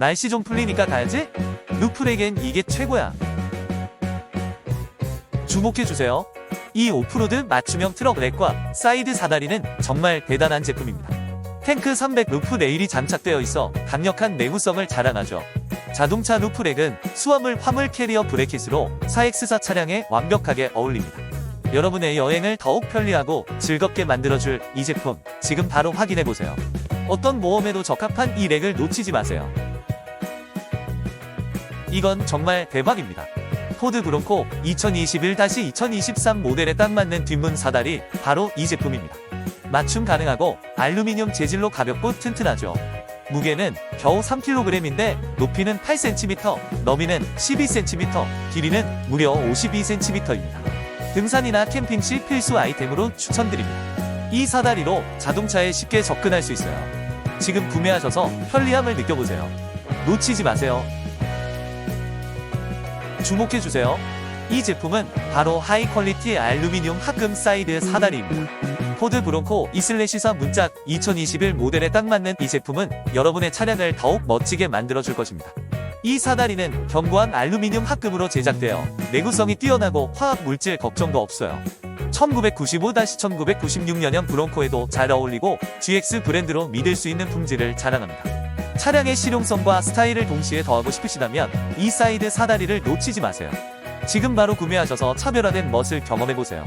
날씨 좀 풀리니까 가야지? 루플에겐 이게 최고야. 주목해주세요. 이 오프로드 맞춤형 트럭 렉과 사이드 사다리는 정말 대단한 제품입니다. 탱크 300 루프 레일이 장착되어 있어 강력한 내구성을 자랑하죠. 자동차 루프 렉은 수화물 화물 캐리어 브레킷으로 4X4 차량에 완벽하게 어울립니다. 여러분의 여행을 더욱 편리하고 즐겁게 만들어줄 이 제품 지금 바로 확인해보세요. 어떤 모험에도 적합한 이 렉을 놓치지 마세요. 이건 정말 대박입니다. 포드 브론코 2021-2023 모델에 딱 맞는 뒷문 사다리 바로 이 제품입니다. 맞춤 가능하고 알루미늄 재질로 가볍고 튼튼하죠. 무게는 겨우 3kg인데 높이는 8cm, 너미는 12cm, 길이는 무려 52cm입니다. 등산이나 캠핑 시 필수 아이템으로 추천드립니다. 이 사다리로 자동차에 쉽게 접근할 수 있어요. 지금 구매하셔서 편리함을 느껴보세요. 놓치지 마세요. 주목해주세요. 이 제품은 바로 하이 퀄리티 알루미늄 합금 사이드 사다리입니다. 포드 브론코 이슬래시사 문짝 2021 모델에 딱 맞는 이 제품은 여러분의 차량을 더욱 멋지게 만들어줄 것입니다. 이 사다리는 견고한 알루미늄 합금으로 제작되어 내구성이 뛰어나고 화학 물질 걱정도 없어요. 1995-1996년형 브론코에도 잘 어울리고 GX 브랜드로 믿을 수 있는 품질을 자랑합니다. 차량의 실용성과 스타일을 동시에 더하고 싶으시다면 이 사이드 사다리를 놓치지 마세요. 지금 바로 구매하셔서 차별화된 멋을 경험해보세요.